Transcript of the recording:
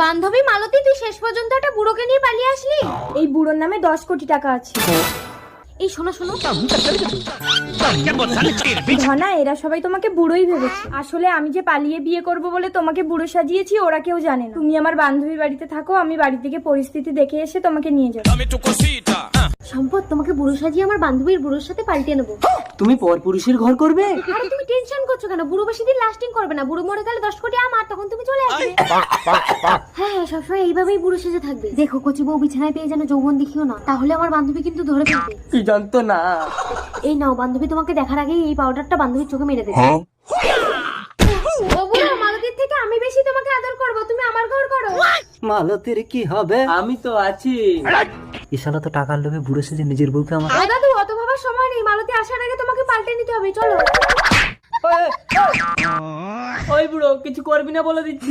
বান্ধবী মালতী তুই শেষ পর্যন্ত একটা বুড়োকে নিয়ে পালিয়ে আসলি? এই বুড়োর নামে দশ কোটি টাকা আছে। এই শোনো শোনো। ধনা এরা সবাই তোমাকে বুড়োই ভেবেছে। আসলে আমি যে পালিয়ে বিয়ে করব বলে তোমাকে বুড়ো সাজিয়েছি ওরা কেউ জানে না। তুমি আমার বান্ধবীর বাড়িতে থাকো আমি বাড়ি থেকে পরিস্থিতি দেখে এসে তোমাকে নিয়ে যাব। সম্পদ তোমাকে বুড়ো সাজিয়ে আমার বান্ধবীর বুড়োর সাথে পাল্টে নেব। তুমি পর পুরুষের ঘর করবে? আরে তুমি টেনশন করছ কেন? বুড়ো বেশি দিন লাস্টিং করবে না। বুড়ো মরে গেলে দশ কোটি আমার তখন তুমি চলে আসবে। হ্যাঁ হ্যাঁ সবসময় এইভাবেই বুড়ো সেজে থাকবে। দেখো কচি বউ বিছানায় পেয়ে যেন যৌবন দেখিও না তাহলে আমার বান্ধবী কিন্তু ধরে ফেলবে। কি জানতো না? এই নাও বান্ধবী তোমাকে দেখার আগেই এই পাউডারটা বান্ধবীর চোখে মেরে দেবে। মালতীর থেকে আমি বেশি তোমাকে আদর করব তুমি আমার ঘর করো। মালতের কি হবে? আমি তো আছি। ইশালা তো টাকার লোভে বুড়ো সেজে নিজের বউকে আমার দাদু অত ভাবার সময় নেই। মালতী আসার আগে তোমাকে পাল্টে নিতে হবে চলো। ওই বুড়ো কিছু করবি না বলে দিচ্ছি।